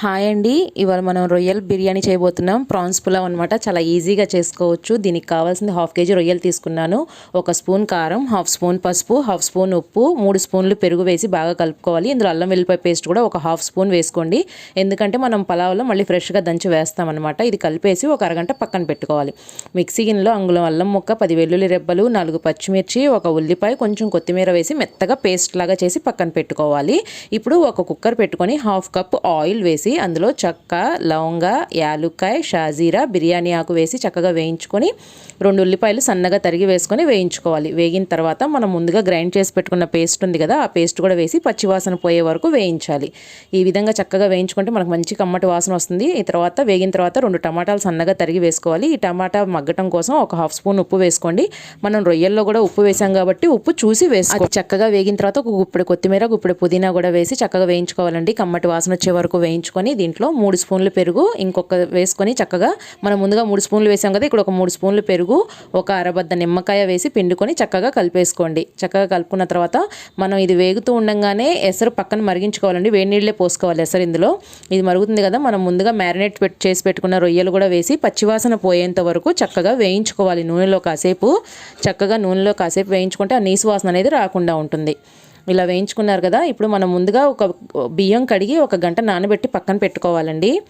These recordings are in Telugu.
హాయ్ అండి. ఇవాళ మనం రొయ్యల్ బిర్యానీ చేయబోతున్నాం. ప్రాన్స్ పులావ్ అనమాట చాలా ఈజీగా చేసుకోవచ్చు. దీనికి కావాల్సింది హాఫ్ కేజీ రొయ్యలు తీసుకున్నాను. ఒక స్పూన్ కారం హాఫ్ స్పూన్ పసుపు హాఫ్ స్పూన్ ఉప్పు మూడు స్పూన్లు పెరుగు వేసి బాగా కలుపుకోవాలి. ఇందులో అల్లం వెల్లిపాయ పేస్ట్ కూడా ఒక హాఫ్ స్పూన్ వేసుకోండి. ఎందుకంటే మనం పలావ్లో మళ్ళీ ఫ్రెష్గా దంచి వేస్తామన్నమాట ఇది కలిపేసి ఒక అరగంట పక్కన పెట్టుకోవాలి. మిక్సీ గిన్నెలో అంగుళం అల్లం ముక్క పది వెల్లుల్లి రెబ్బలు నాలుగు పచ్చిమిర్చి ఒక ఉల్లిపాయ కొంచెం కొత్తిమీర వేసి మెత్తగా పేస్ట్ లాగా చేసి పక్కన పెట్టుకోవాలి. ఇప్పుడు ఒక కుక్కర్ పెట్టుకొని హాఫ్ కప్ ఆయిల్ వేసి వేసి అందులో చక్క లవంగ యాలుక్కాయ షాజీరా బిర్యానీ ఆకు వేసి చక్కగా వేయించుకొని రెండు ఉల్లిపాయలు సన్నగా తరిగి వేసుకొని వేయించుకోవాలి. వేగిన తర్వాత మనం ముందుగా గ్రైండ్ చేసి పెట్టుకున్న పేస్ట్ ఉంది కదా ఆ పేస్ట్ కూడా వేసి పచ్చివాసన పోయే వరకు వేయించాలి. ఈ విధంగా చక్కగా వేయించుకుంటే మనకు మంచి కమ్మటి వాసన వస్తుంది. ఈ తర్వాత వేగిన తర్వాత రెండు టమాటాలు సన్నగా తరిగి వేసుకోవాలి. ఈ టమాటా మగ్గటం కోసం ఒక హాఫ్ స్పూన్ ఉప్పు వేసుకోండి. మనం రొయ్యల్లో కూడా ఉప్పు వేసాం కాబట్టి ఉప్పు చూసి వేసుకోవాలి చక్కగా వేగిన తర్వాత ఒక గుప్పిడి కొత్తిమీర గుప్పిడి పుదీనా కూడా వేసి చక్కగా వేయించుకోవాలండి. కమ్మటి వాసన వచ్చే వరకు వేయించుకోవాలి. వేసుకొని దీంట్లో మూడు స్పూన్లు పెరుగు ఇంకొక వేసుకొని చక్కగా మనం ముందుగా మూడు స్పూన్లు వేసాం కదా ఇక్కడ ఒక మూడు స్పూన్లు పెరుగు ఒక అరబద్ద నిమ్మకాయ వేసి పిండుకొని చక్కగా కలిపేసుకోండి. చక్కగా కలుపుకున్న తర్వాత మనం ఇది వేగుతూ ఉండగానే ఎసరు పక్కన మరిగించుకోవాలండి. వేడి నీళ్ళే పోసుకోవాలి ఎసరు ఇందులో. ఇది మరుగుతుంది కదా మనం ముందుగా మ్యారినేట్ పెట్టి చేసి పెట్టుకున్న రొయ్యలు కూడా వేసి పచ్చివాసన పోయేంత వరకు చక్కగా వేయించుకోవాలి నూనెలో కాసేపు. చక్కగా నూనెలో కాసేపు వేయించుకుంటే ఆ నీసు వాసన అనేది రాకుండా ఉంటుంది. ఇలా వేయించుకున్నారు కదా ఇప్పుడు మనం ముందుగా ఒక బియ్యం కడిగి ఒక గంట నానబెట్టి పక్కన పెట్టుకోవాలండి.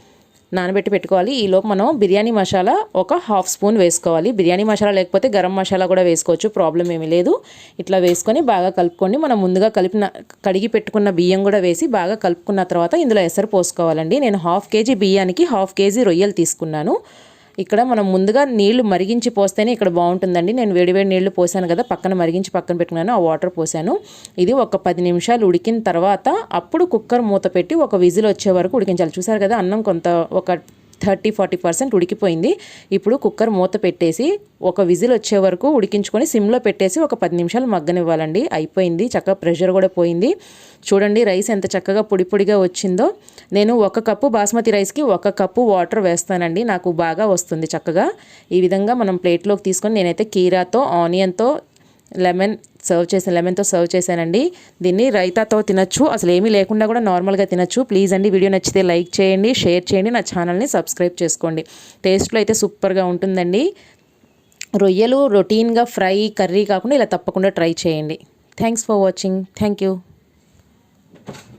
నానబెట్టి పెట్టుకోవాలి. ఈలోపు మనం బిర్యానీ మసాలా ఒక హాఫ్ స్పూన్ వేసుకోవాలి. బిర్యానీ మసాలా లేకపోతే గరం మసాలా కూడా వేసుకోవచ్చు. ప్రాబ్లం ఏమీ లేదు. ఇట్లా వేసుకొని బాగా కలుపుకొని మనం ముందుగా కలిపిన కడిగి పెట్టుకున్న బియ్యం కూడా వేసి బాగా కలుపుకున్న తర్వాత ఇందులో ఎసరు పోసుకోవాలండి. నేను హాఫ్ కేజీ బియ్యానికి హాఫ్ కేజీ రొయ్యలు తీసుకున్నాను. ఇక్కడ మనం ముందుగా నీళ్ళు మరిగించి పోస్తేనే ఇక్కడ బాగుంటుందండి. నేను వేడివేడి నీళ్ళు పోసాను కదా పక్కన మరిగించి పక్కన పెట్టుకున్నాను ఆ వాటర్ పోసాను. ఇది ఒక పది నిమిషాలు ఉడికిన తర్వాత అప్పుడు కుక్కర్ మూత పెట్టి ఒక విజిల్ వచ్చే వరకు ఉడికించాలి. చూసారు కదా అన్నం కొంత ఒక థర్టీ ఫార్టీ పర్సెంట్ ఉడికిపోయింది. ఇప్పుడు కుక్కర్ మూత పెట్టేసి ఒక విజిల్ వచ్చే వరకు ఉడికించుకొని సిమ్లో పెట్టేసి ఒక పది నిమిషాలు మగ్గనివ్వాలండి. అయిపోయింది. చక్కగా ప్రెషర్ కూడా పోయింది. చూడండి రైస్ ఎంత చక్కగా పొడి పొడిగా వచ్చిందో. నేను ఒక కప్పు బాస్మతి రైస్కి ఒక కప్పు వాటర్ వేస్తానండి. నాకు బాగా వస్తుంది చక్కగా. ఈ విధంగా మనం ప్లేట్లోకి తీసుకొని నేనైతే కీరాతో ఆనియన్తో లెమన్ సర్వ్ చేసిన లెమన్తో సర్వ్ చేశానండి. దీన్ని రైతాతో తినచ్చు. అసలు ఏమీ లేకుండా కూడా నార్మల్గా తినచ్చు. ప్లీజ్ అండి వీడియో నచ్చితే లైక్ చేయండి షేర్ చేయండి నా ఛానల్ని సబ్స్క్రైబ్ చేసుకోండి. టేస్ట్లో అయితే సూపర్గా ఉంటుందండి. రొయ్యలు రొటీన్గా ఫ్రై కర్రీ కాకుండా ఇలా తప్పకుండా ట్రై చేయండి. Thanks for watching. Thank you.